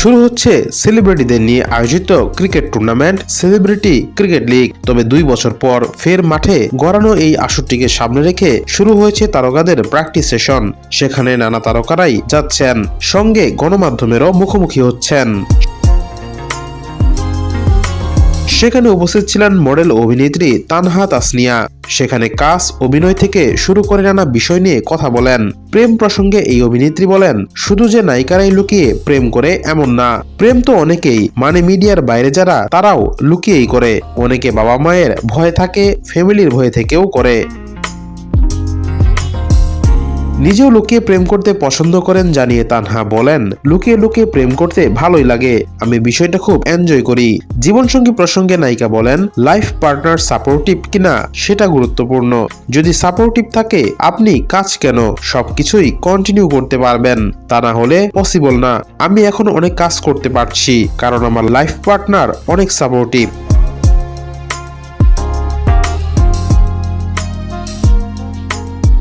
শুরু হচ্ছে সেলিব্রিটিদের নিয়ে আয়োজিত cricket tournament celebrity cricket league তবে দুই বছর পর ফের মাঠে গড়ানো এই আসরটিকে সামনে রেখে শুরু হয়েছে তারকাদের প্র্যাকটিস সেশন সেখানে নানা তারকারাই যাচ্ছেন, সঙ্গে গণমাধ্যমেরও মুখোমুখি হচ্ছেন। সেখানে উপস্থিত ছিলেন মডেল অভিনেত্রী তানহা তাসনিয়া। সেখানে কাজ, অভিনয় থেকে শুরু করে নানা বিষয় নিয়ে কথা বলেন। প্রেম প্রসঙ্গে এই অভিনেত্রী বলেন, শুধু যে নায়িকারাই লুকিয়ে প্রেম করে এমন না। প্রেম তো অনেকেই মানে মিডিয়ার বাইরে যারা, তারাও লুকিয়েই করে। অনেকে বাবা মায়ের ভয় থাকে ফ্যামিলির ভয় থেকেও করে। নিজেও লুকিয়ে প্রেম করতে পছন্দ করেন জানিয়ে তানহা বলেন, লুকিয়ে লুকিয়ে প্রেম করতে ভালোই লাগে। আমি বিষয়টা খুব এনজয় করি। জীবনসঙ্গী প্রসঙ্গে নায়িকা বলেন লাইফ পার্টনার সাপোর্টিভ কিনা সেটা গুরুত্বপূর্ণ। যদি সাপোর্টিভ থাকে, আপনি কাজ কেন? সবকিছুই কন্টিনিউ করতে পারবেন। তা না হলে পসিবল না। আমি এখন অনেক কাজ করতে পারছি, কারণ আমার লাইফ পার্টনার অনেক সাপোর্টিভ